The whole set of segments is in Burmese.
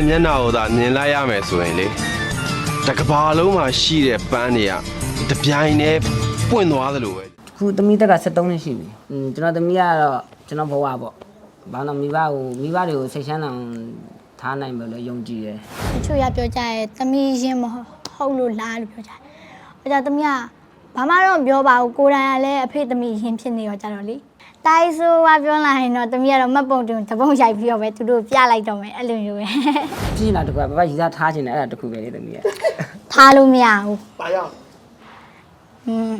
ရဲ့မျက်နှာကိုသာမြင်လိုက်ရမယ်ဆိုရင်လေတကဘာလုံးမှာရှိတဲ့ပန်းတွေကတပြိုင်တည်းပွင့်သွားသလိုပဲခုသမီးတက်က73နှစ်ရှိပြီอืมကျွန်တော်သမီးကတော့ကျွန်တော်ဘဝပေါ့ဘာလို့မိဘကိုမိဘတွေကိုစိတ်ချမ်းသာအောင်ထားနိုင်မယ်လို့ယုံကြည်တယ်တချို့ရပြောကြရဲ့သမီးရင်မဟုတ်လို့လားလို့ပြောကြတယ်။အဲကြသမီးကဘာမှတော့မပြောပါဘူးကိုယ်တိုင်ကလည်းအဖေသမီးရင်ဖြစ်နေရောကြတော့လေ။ တိုင်းဆိုကပြောလာရင်တော့သမီးကတော့မတ်ပုံတင်တပုံရိုက်ပြီးတော့ပဲသူတို့ပြလိုက်တော့မယ်အဲ့လိုမျိုးပဲ ကြည့်လာတကွာဘာဘာရည်စားထားခြင်းတယ်အဲ့ဒါတခုပဲလေသမီးက ။ထားလို့မရဘူး ပါရအောင် ။อืม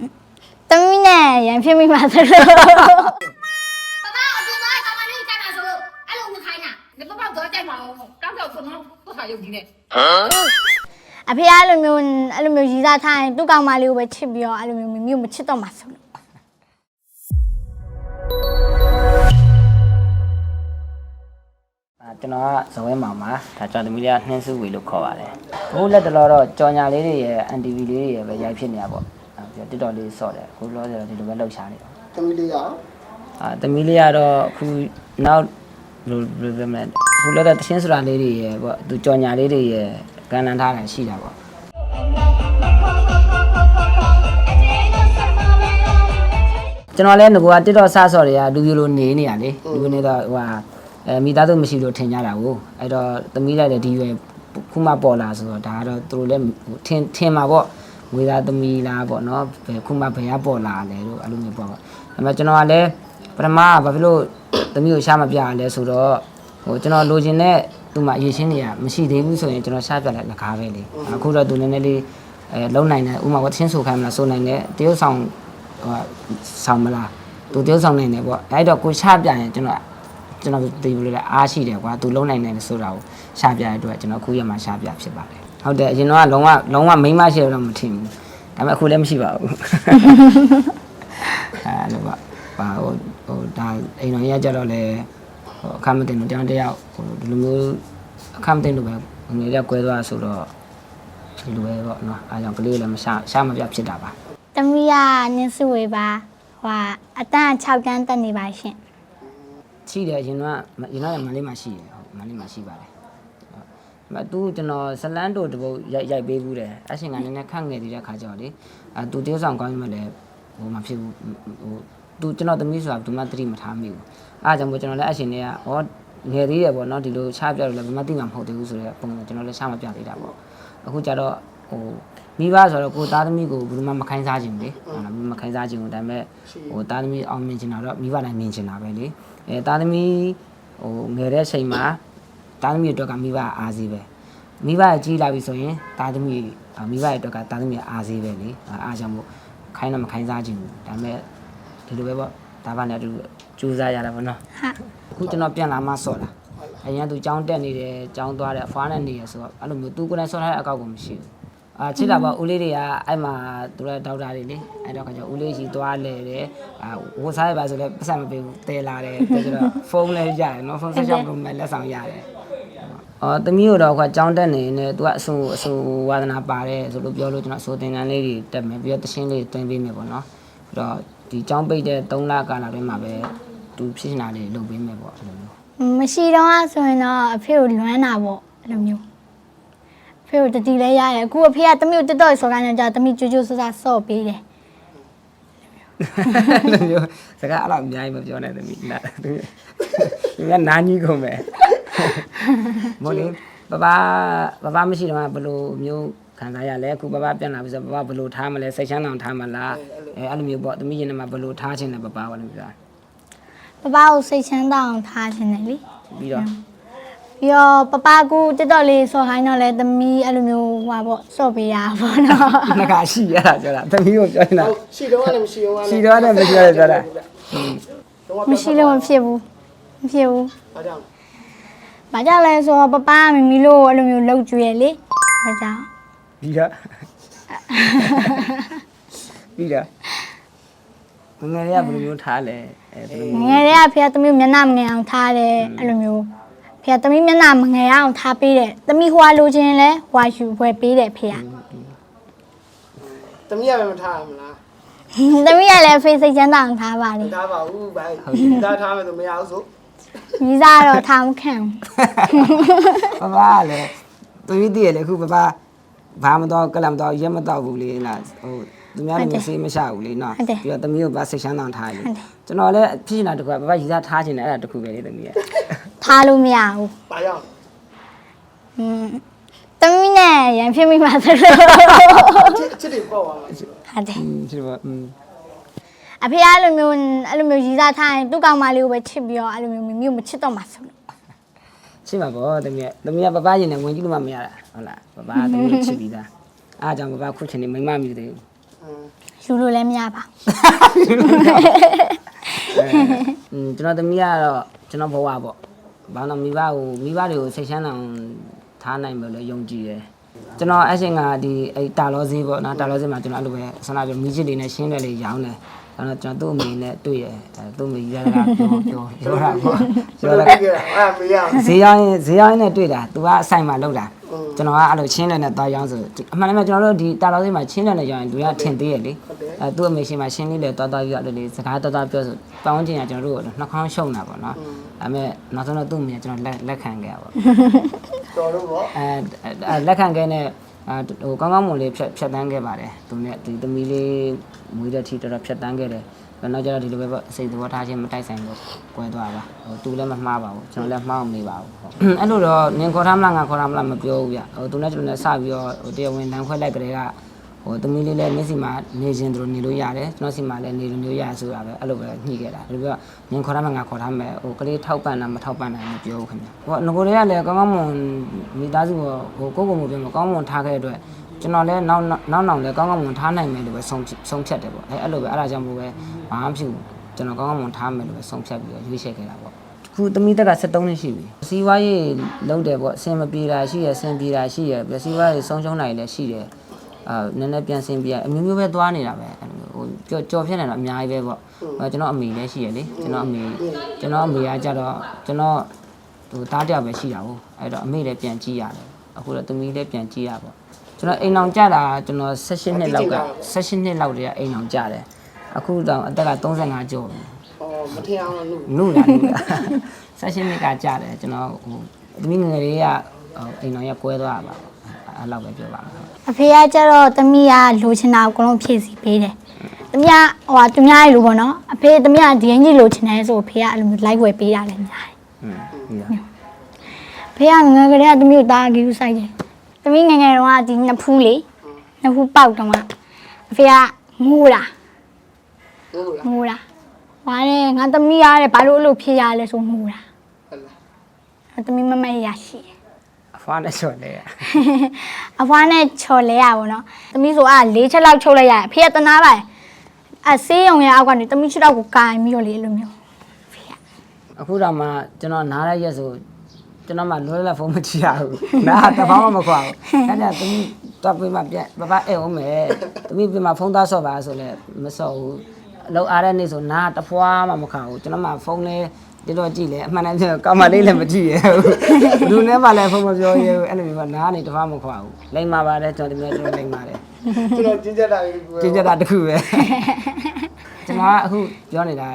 သမီးနဲ့ရန်ဖြစ်မိမှာဆိုလို့ 爸爸，我今天干嘛你干嘛说？哎，我们看一下，你爸爸昨天嘛，刚才说那不好有劲的。 အဖေကအဲ့လိုမျိုးအဲ့လိုမျိုးရည်စားထားရင်သူ့ကောင်မလေးကိုပဲချစ်ပြီးတော့အဲ့လိုမျိုးမျိုးမချစ်တော့မှာဆိုလို့ ကျွန်တော်ကဇဝဲမောင်ပါဒါကျွန်တော်သမီးလေးကနှင်းစုဝေလို့ခေါ်ပါတယ်အခုလက်တလောတော့ကြော်ညာလေးတွေရဲ့ NTV လေးတွေရဲ့ပဲရိုက်ဖြစ်နေတာပေါ့အာပြီးတော့ TikTok လေးဆော့တယ်အခုလောဆယ်တော့ဒီလိုပဲလှုပ်ရှားနေပါသမီးလေးရအောင်အာသမီးလေးကတော့အခုနောက်ဘယ်လိုဘယ်လိုပြောမလဲအခုလောတဲ့တချင်းဆိုတာလေးတွေရဲ့ပေါ့သူကြော်ညာလေးတွေရဲ့ကန်လန်ထားတာရှိတာပေါ့ကျွန်တော်လည်းငကွာ TikTok စဆော့တွေကလူပြလိုနေနေရလေလူနေတော့ဟိုဟာ အဲမိသားစုမရှိလို့ထင်ကြတာကိုအဲ့တော့သမီးလိုက်တဲ့ဒီရွယ်ခုမှပေါ်လာဆိုတော့ဒါကတော့သူတို့လည်းဟိုထင်ထင်မှာပေါ့ငွေသားသမီးလားပေါ့နော်ဘယ်ခုမှဘယ်ကပေါ်လာလဲလို့အဲ့လိုမျိုးပေါ့ပေါ့အဲ့မဲ့ကျွန်တော်ကလည်းပထမကဘာဖြစ်လို့သမီးကိုရှာမပြရလဲဆိုတော့ဟိုကျွန်တော်လိုချင်တဲ့သူမှအရေးရှင်းတွေကမရှိသေးဘူးဆိုရင်ကျွန်တော်ရှာပြလိုက်လကားပဲလေအခုတော့သူနည်းနည်းလေးအဲလုံနိုင်တယ်ဥမာကချင်းဆိုခိုင်းမလားဆိုနိုင်တယ်တရုတ်ဆောင်ဟိုဆောင်မလားသူတရုတ်ဆောင်နိုင်တယ်ပေါ့အဲ့တော့ကိုရှာပြရင်ကျွန်တော် ကျွန်တော်ဒီလိုလေအားရှိတယ်ကွာသူလုံနိုင်တယ်ဆိုတာကိုရှာပြရတဲ့အတွက်ကျွန်တော်အခုရမှာရှာပြဖြစ်ပါတယ်ဟုတ်တယ်အရင်တော့လုံးဝလုံးဝမိန်းမရှိတော့မထင်ဘူးဒါပေမဲ့အခုလည်းမရှိပါဘူးအဲလိုပါပါဟိုဟိုဒါအိမ်တော်ကြီးကကြတော့လေဟိုအခမ်းမတင်လို့တယောက်တယောက်ဟိုဒီလိုမျိုးအခမ်းမတင်လို့ပဲငွေရက်ကွဲသွားဆိုတော့ဒီလိုပဲပေါ့နော်အားကြောင့်ကလေးလည်းမရှာရှာမပြဖြစ်တာပါ။သမီးကနင်းစုဝေပါဟိုအတန်း6တန်းတက်နေပါရှင် ရှိတယ်အရင်တော့အရင်တော့မန္တလေးမှာရှိတယ်ဟုတ်မန္တလေးမှာရှိပါတယ်မတူကျွန်တော်ဇလန်းတို့တပုတ်ရိုက်ရိုက်ပေးဘူးတယ်အရှင်ကနည်းနည်းခန့်ငယ်သေးတဲ့ခါကျတော့လေအဲသူတယောက်ဆောင်ကောင်းမှလည်းဟိုမဖြစ်ဘူးဟိုသူကျွန်တော်သမီးဆိုတာဘယ်သူမှသတိမထားမိဘူးအားကြောင့်မို့ကျွန်တော်လည်းအရှင်တွေကဩငယ်သေးတယ်ပေါ့နော်ဒီလိုချပြလို့လည်းဘယ်မှသိမှာမဟုတ်သေးဘူးဆိုတဲ့ပုံစံကျွန်တော်လည်းချမပြသေးတာပေါ့အခုကျတော့ဟို မိဘဆိုတော့ကိုသားသမီးကိုဘယ်သူမှမခိုင်းစားခြင်းလေဟုတ်လားမခိုင်းစားခြင်းဘူးဒါပေမဲ့ဟိုသားသမီးအောင်မြင်ချင်တာတော့မိဘတိုင်းမြင်ချင်တာပဲလေအဲသားသမီးဟိုငယ်တဲ့ချိန်မှာသားသမီးအတွက်ကမိဘအားစီးပဲမိဘကြီးလာပြီဆိုရင်သားသမီးအာမိဘရဲ့အတွက်ကသားသမီးအားစေးပဲလေအာအားကြောင့်မို့ခိုင်းတော့မခိုင်းစားခြင်းဘူးဒါပေမဲ့ဒီလိုပဲပေါ့ဒါပါနဲ့အတူကြိုးစားရတာပေါ့နော်။ဟုတ်အခုကျွန်တော်ပြန်လာမှဆော့လာအရင်ကသူကြောင်းတက်နေတယ်ကြောင်းသွားတယ်အဖွားနဲ့နေရဆိုတော့အဲ့လိုမျိုးသူကိုယ်တိုင်ဆော့ထားတဲ့အကောက်ကိုမရှိဘူး အာချစ်တာပေါ့ဦးလေးတွေကအဲ့မှာသူတို့ဒေါက်တာတွေလေအဲ့တော့ခါကျဦးလေးကြီးသွားလဲတယ်အာဝတ်စားရပါဆိုလဲပတ်စံမပေးဘူးတဲလာတယ်တဲကျတော့ဖုန်းလဲရတယ်နော်ဖုန်းဆက်ချက်လို့မဲ့လက်ဆောင်ရတယ်အော်သမီးတို့တော့ခွာကြောင်းတက်နေနေသူကအဆူအဆူဝါသနာပါတယ်ဆိုလို့ပြောလို့ကျွန်တော်အဆူသင်တန်းလေးတွေတက်မယ်ပြီးတော့တရှင်းလေးတွင်းပေးမယ်ပေါ့နော်ပြီးတော့ဒီကြောင်းပိတ်တဲ့3လကာလတွင်းမှာပဲသူဖြစ်နေတာလေးလုပ်ပေးမယ်ပေါ့အဲ့လိုမျိုးမရှိတော့အဆိုရင်တော့အဖေကိုလွမ်းတာပေါ့အဲ့လိုမျိုးအ ဖေကိုတတိလဲရတယ်အခုအဖေကသမီးကိုတက်တော့ဆော်ခိုင်းနေကြသမီးကြိုးကြိုးဆဆဆော့ပေးတယ်အဲ့လိုမျိုးစကားအဲ့လိုအများကြီးမပြောနဲ့သမီးနာသူသူကနာကြီးကုန်ပဲမို့လေဘဘဘဘမရှိတော့ဘယ်လိုမျိုးခံစားရလဲအခုဘဘပြန်လာပြီဆိုဘဘဘယ်လိုထားမလဲစိတ်ချမ်းသာထားမလားအဲအဲ့လိုမျိုးပေါ့သမီးရင်ထဲမှာဘယ်လိုထားခြင်းလဲဘဘကလည်းပြောပပကိုစိတ်ချမ်းသာအောင်ထားခြင်းတယ်လေပြီးတော့ ပြီးတော့ပပကူတက်တော့လေးဆော့ခိုင်းတော့လဲသမီးအဲ့လိုမျိုးဟွာပေါ့ဆော့ပေးရပါပေါ့နော်ငါကရှိရတာပြောတာသမီးကိုပြောနေတာဟုတ်ရှိတော့လည်းမရှိတော့ရှိတော့လည်းမရှိရတယ်ပြောတာမရှိလို့မဖြစ်ဘူးမဖြစ်ဘူးအားကြောင့်။ဘာကြောင့်လဲဆိုတော့ပပကမမီလို့အဲ့လိုမျိုးလှုပ်ကြွေလေ။ဒါကြောင့်ပြီးတော့ပြီးတော့ငယ်ရဘယ်လိုမျိုးထားလဲအဲဘယ်လိုငယ်လေးကဖေကသမီးကိုမျက်နှာမငယ်အောင်ထားတယ်အဲ့လိုမျိုး ဖေကသမီးမျက်နှာမငယ်အောင်ထားပေးတယ်။သမီးဟွာလိုချင်လဲဟွာယူပွဲပေးတယ်ဖေကသမီးရပဲမထားရမလား။သမီးကလည်းဖေစိတ်ချမ်းသာအောင်ထားပါလေမထားပါဘူးဗျာဒါထားမယ်ဆိုမရဘူးဆိုမိစားကတော့ထားမခံဘူးပပကလည်းသူကြီးတည်ရလေအခုပပဘာမတော့ကလမ်တော့ရက်မတော့ဘူးလေလားဟိုသူများလည်းမစေးမရှဘူးလေနော်ပြီးတော့သမီးကိုပါစိတ်ချမ်းသာထားလေကျွန်တော်လည်းဖြစ်နေတာတခုကပပရီစားထားခြင်းနဲ့အဲ့ဒါတခုပဲလေသမီးရဲ့ ထားလို့မရဘူး ပါရောက် อืมသမီးနဲ့ရန်ဖြစ်မိမှာဆိုလို့ ချစ်ချစ်တွေပေါ့ပါလားဆိုတော့ ဟုတ်တယ် อืมဖြစ်ပါอืม အဖေကအဲ့လိုမျိုးအဲ့လိုမျိုးရီစားထားရင်သူ့ကောင်မလေးကိုပဲချစ်ပြီးတော့အဲ့လိုမျိုးမမျိုးမချစ်တော့မှာဆိုလို့ ရှိမှာပေါ့သမီးရဲ့သမီးကပပရင်နဲ့ဝင်ကြည့်လို့မှမရတာဟုတ်လားပပသမီးကိုချစ်ပြီးသားအားကြောင့်ပပခုချိန်နေမိမမြည်သေးဘူး ယူလို့လည်းမရပါ อืมကျွန်တော်သမီးကတော့ကျွန်တော်ဘဝပေါ့ ဘာလို့မိဘကိုမိဘတွေကိုစိတ်ချမ်းသာအောင်ထားနိုင်မယ်လို့ယုံကြည်တယ်ကျွန်တော်အရှင်ကဒီအဲတာလောဈေးပေါ့နော်တာလောဈေးမှာကျွန်တော်အဲ့လိုပဲဆန္ဒပြမီးချစ်တွေနဲ့ရှင်းတယ်လေးရောင်းတယ်အဲ့တော့ကျွန်တော်သူ့အမေနဲ့တွေ့ရအဲသူ့အမေကြီးရတာပြောပြောပြောတာပေါ့ဆိုပြောတော့တာကြည့်ရအောင်အဲ့မေးရအောင်ဈေးရောင်းရင်ဈေးရောင်းရင်နဲ့တွေ့တာ तू ကအဆိုင်မှာလောက်တာ ကျွန်တော်ကအဲ့လိုချင်းတယ်နဲ့သွားရောင်းဆိုအမှန်တမ်းကျွန်တော်တို့ဒီတာလောဈေးမှာချင်းတယ်နဲ့ရောင်းရင် तू ကထင်သေးရဲ့လေအဲသူ့အမေရှင်မှာရှင်းလေးလေသွားသွားပြီးတော့အဲ့လိုလေးစကားသွားသွားပြောဆိုပေါင်းချင်းကကျွန်တော်တို့ကိုနှာခေါင်းရှုံတာပေါ့နော်ဒါပေမဲ့နောက်ဆုံးတော့သူ့အမေကကျွန်တော်လက်လက်ခံခဲ့ရပါတော်တော့ပေါ့အဲအဲလက်ခံခဲ့နဲ့အာဟိုကောင်းကောင်းမွန်လေးဖြတ်ဖြတ်တန်းခဲ့ပါတယ်သူနဲ့ဒီသမီးလေးမွေးတဲ့ထီတော်တော်ဖြတ်တန်းခဲ့တယ် နောက်ကျတော့ဒီလိုပဲပေါ့စိတ်သဘောထားချင်းမတိုက်ဆိုင်လို့ကွဲသွားပါဟိုသူလည်းမမှားပါဘူးကျွန်တော်လည်းမှားအောင်မေးပါဘူးဟုတ်အဲ့လိုတော့နင်ခေါ်ထားမလားငါခေါ်ထားမလားမပြောဘူးဗျဟိုသူနဲ့ကျွန်တော်လည်းစပြီးတော့ဟိုတရားဝင်လမ်းခွဲလိုက်ကြတဲ့ကဟိုသမီးလေးလည်းမျက်စိမှာနေခြင်းတို့နေလို့ရတယ်ကျွန်တော်စီမှာလည်းနေလို့မျိုးရဆိုတာပဲအဲ့လိုပဲညှိခဲ့တာဒါပြီးတော့နင်ခေါ်ထားမလားငါခေါ်ထားမယ်ဟိုကလေးထောက်ပံ့တာမထောက်ပံ့တာမပြောဘူးခင်ဗျဟိုငကိုတွေကလည်းကောင်းကောင်းမွန်မိသားစုကိုဟိုကိုယ့်ကိုယ်ကိုယ်ပြောမကောင်းမွန်ထားခဲ့တဲ့အတွက် ကျွန်တော်လည်းနောက်နောက်နောက်လည်းကောင်းကောင်းမွန်ထားနိုင်မယ်လို့ပဲဆုံးဆုံးဖြတ်တယ်ပေါ့အဲအဲ့လိုပဲအဲ့ဒါကြောင့်မို့ပဲဘာမှမဖြစ်ဘူးကျွန်တော်ကောင်းကောင်းမွန်ထားမယ်လို့ပဲဆုံးဖြတ်ပြီးတော့ရွေးချယ်ခဲ့တာပေါ့ခုသမီးတက်က73နှစ်ရှိပြီစီးပွားရေးလုံးတယ်ပေါ့အဆင်မပြေတာရှိရအဆင်ပြေတာရှိရပြစီးပွားရေးဆုံးရှုံးနိုင်လည်းရှိတယ်အာနည်းနည်းပြန်ဆင်ပြေအမျိုးမျိုးပဲသွားနေတာပဲအဲ့လိုဟိုကြော်ကြော်ဖြစ်နေတာအများကြီးပဲပေါ့ဟိုကျွန်တော်အမေလည်းရှိရလေကျွန်တော်အမေကျွန်တော်အမေကကြတော့ကျွန်တော်ဟိုတားတယောက်ပဲရှိတာဟုတ်အဲ့တော့အမေလည်းပြန်ကြည့်ရတယ် အခုတော့သမီးလည်းပြန်ကြည့်ရပေါ့ကျွန်တော်အိမ်အောင်ကြတာကျွန်တော်16နှစ်လောက်က16နှစ်လောက်တည်းကအိမ်အောင်ကြတယ်အခုတော့အသက်က35ကျော်ပြီဟောမထင်အောင်လို့နုလာနုလာဆက်ရှင်နှစ်ကကြတယ်ကျွန်တော်ဟိုသမီးငယ်လေးကဟိုအိမ်တော်ရကွဲသွားတာပါအဲ့လောက်ပဲပြောပါမယ်အဖေကကျတော့သမီးကလိုချင်တာကိုအကုန်လုံးဖြည့်ဆည်းပေးတယ်သမီးကဟိုဟာသူများရေလို့ပေါ့နော်အဖေသမီးကဒီရင်ကြီးလိုချင်တယ်ဆိုအဖေကအဲ့လိုမျိုးလိုက်ဝယ်ပေးရတယ်ညာတယ်อืมဒီက ဖေကငယ်ကလေးကသမီးကိုတားကြည့်ဦးဆိုင်တယ်သမီးငယ်ငယ်တုန်းကဒီနှစ်ဖူးလေနှစ်ဖူးပေါက်တော့ကအဖေကငိုးတာဟုတ်လားငိုးတာဟွာတဲ့ငါသမီးရတယ်ဘာလို့အဲ့လိုဖြစ်ရလဲဆိုငိုးတာဟုတ်လားအဲ့သမီးမမရရှိတယ်အဖွားနဲ့ချော်လေအဖွားနဲ့ချော်လဲရပါတော့။သမီးဆိုအာ၄ချက်လောက်ချုပ်လိုက်ရတယ်။ဖေကတနာပါလေ။အဆေးရုံရဲ့အောက်ကနေသမီးချက်တော့ကိုကာရင်ပြီးတော့လေအဲ့လိုမျိုး။ဖေကအခုတော့မှကျွန်တော်နားရရက်ဆို ကျွန်တော်မှလွယ်လဖုန်းမကြည့်ရဘူးနားတပေါင်းမခွာဘူးအဲ့ဒါသမီးတော့ပြမပြတ်ပပအဲ့အောင်မယ်သမီးပြမဖုန်းသားဆော့ပါဆိုလဲမဆော့ဘူးအလောက်အားတဲ့နေ့ဆိုနားတဖွာမှမခါဘူးကျွန်တော်မှဖုန်းလဲဒီတော့ကြည့်လေအမှန်တမ်းပြောကောင်းမလေးလည်းမကြည့်ရဘူးလူနဲ့မှလည်းဖုန်းမပြောရဘူးအဲ့လိုမျိုးကနားနေတဖွာမခွာဘူးလိမ့်ပါပါတယ်ကျွန်တော်တမန်ကျွန်တော်လိမ့်ပါတယ်ကျွန်တော်ကျင်းချက်တာလေးကိုကျင်းကြတာတစ်ခုပဲကျွန်တော်ကအခုပြောနေတာ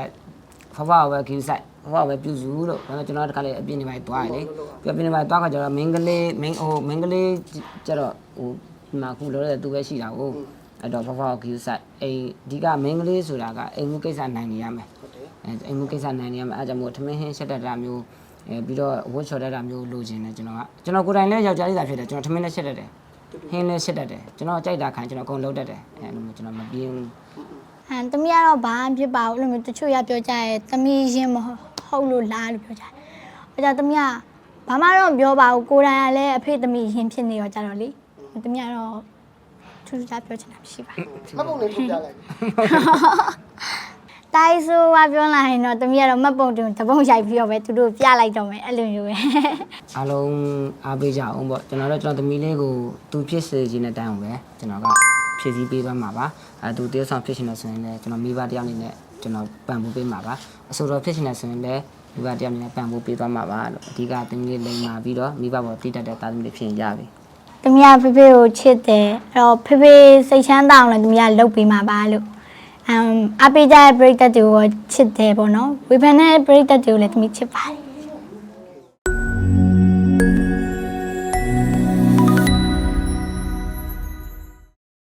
ဖဖကိုပဲခူးဆိုင် ဖဖကိုပဲပြုစုလို့ဒါပေမဲ့ကျွန်တော်တခါလေအပြင်းနေပိုင်းသွားရလေပြပြနေပိုင်းသွားခါကျတော့မင်းကလေးမင်းဟိုမင်းကလေးကျတော့ဟိုဒီမှာခုလောတဲ့သူပဲရှိတာကိုအဲ့တော့ဖဖကိုခူးဆိုင်အိမ်ဒီကမင်းကလေးဆိုတာကအိမ်မှုကိစ္စနိုင်နေရမယ်အဲအိမ်မှုကိစ္စနိုင်နေရမယ်အဲကြောင့်မို့ထမင်းဟင်းရှက်တတ်တာမျိုးအဲပြီးတော့ဝတ်ချော်တတ်တာမျိုးလိုချင်တယ်ကျွန်တော်ကကျွန်တော်ကိုယ်တိုင်လည်းယောက်ျားလေးသာဖြစ်တယ်ကျွန်တော်ထမင်းလည်းရှက်တတ်တယ်ဟင်းလည်းရှက်တတ်တယ်ကျွန်တော်ကြိုက်တာခံကျွန်တော်အကုန်လုပ်တတ်တယ်အဲလိုမျိုးကျွန်တော်မပြင်းဘူးအဲသမီးကတော့ဘာမှဖြစ်ပါဘူးအဲ့လိုမျိုးတချို့ရပြောကြရဲသမီးရင်မဟုတ် လို့လားလို့ပြောကြတယ်။အဲကြသမီးကဘာမှတော့မပြောပါဘူးကိုယ်တိုင်ကလည်းအဖေသမီးရင်ဖြစ်နေတော့ကြတော့လေ။သမီးကတော့ထူးထူးခြားပြောချင်တာမရှိပါဘူးမပုံလေးထုတ်ပြလိုက်။တိုင်းဆိုကပြောလာရင်တော့သမီးကတော့မတ်ပုံတုံတပုံရိုက်ပြီးတော့ပဲသူတို့ပြလိုက်တော့မယ်အဲ့လိုမျိုးပဲအားလုံးအားပေးကြအောင်ပေါ့ကျွန်တော်တို့ကျွန်တော်သမီးလေးကိုသူဖြစ်စေခြင်းတဲ့တိုင်အောင်ပဲကျွန်တော်ကဖြည့်ဆည်းပေးသွားမှာပါအဲသူတယောက်ဆောင်ဖြစ်ရှင်နေဆိုရင်လည်းကျွန်တော်မိဘတယောက်အနေနဲ့ ကျွန်တော်ပံ့ပိုးပေးမှာပါအဆိုတော်ဖြစ်ရှင်နေဆိုရင်လည်းမိဘတယောက်အနေနဲ့ပံ့ပိုးပေးသွားမှာပါလို့အဓိကသမီးလေးလိမ်မာပြီးတော့မိဘပေါ်တိတက်တဲ့တာသမီးလေးဖြစ်ရင်ရပြီ။သမီးကဖေဖေကိုချစ်တယ်အဲ့တော့ဖေဖေစိတ်ချမ်းသာအောင်လည်းသမီးကလှုပ်ပေးမှာပါလို့အမ်အပေးကြတဲ့ပရိသတ်တွေကိုချစ်တယ်ပေါ့နော်ဝေဖန်တဲ့ပရိသတ်တွေကိုလည်းသမီးချစ်ပါတယ်